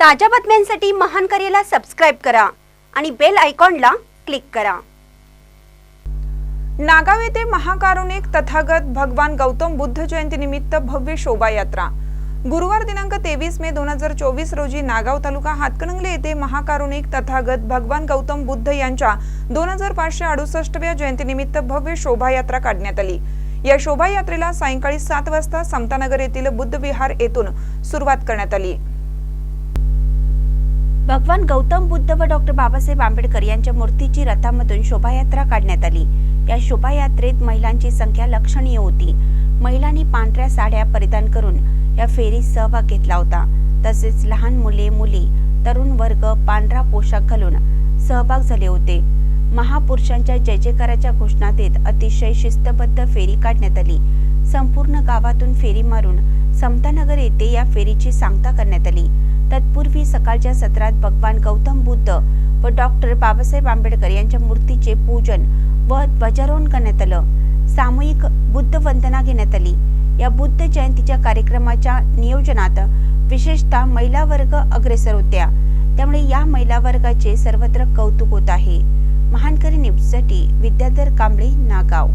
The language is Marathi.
ताज्या बातम्यांसाठी महान करेला सबस्क्राईब करा आणि बेल आयकॉनला क्लिक करा. नागाव येथे महाकारुणिक तथागत भगवान गौतम बुद्ध जयंती निमित्त भव्य शोभायात्रा. गुरुवार दिनांक तेवीस मे दोन हजार चोवीस रोजी नागाव तालुका हातकणंगले येथे महाकारुणिक तथागत भगवान गौतम बुद्ध यांच्या दोन हजार पाचशे अडुसष्टव्या जयंतीनिमित्त भव्य शोभायात्रा काढण्यात आली. या शोभायात्रेला सायंकाळी सात वाजता समतानगर येथील बुद्ध विहार येथून सुरुवात करण्यात आली. भगवान गौतम बुद्ध व डॉक्टर बाबासाहेब आंबेडकर यांच्या मूर्तीची रथामधून शोभायात्रा काढण्यात आली. या शोभायात्रेत महिलांची संख्या लक्षणीय होती. महिलांनी पांढऱ्या साड्या परिधान करून या फेरीत सहभाग घेतला होता. तसेच लहान मुले मुली तरुण वर्ग पांढरा पोशाख घालून सहभाग झाले होते. महापुरुषांच्या जय जयकाराच्या घोषणा देत अतिशय शिस्तबद्ध फेरी काढण्यात आली. संपूर्ण गावातून फेरी मारून समतानगर येथे या फेरीची सांगता करण्यात आली. तत्पूर्वी सकाळच्या सत्रात भगवान गौतम बुद्ध व डॉक्टर बाबासाहेब आंबेडकर यांच्या मूर्तीचे पूजन व ध्वजारोहण करण्यात आलं. सामूहिक बुद्ध वंदना घेण्यात आली. या बुद्ध जयंतीच्या कार्यक्रमाच्या नियोजनात विशेषतः महिला वर्ग अग्रेसर होत्या. त्यामुळे या महिला वर्गाचे सर्वत्र कौतुक होत आहे. महानकरी न्यूजसाठी विद्याधर कांबळे नागाव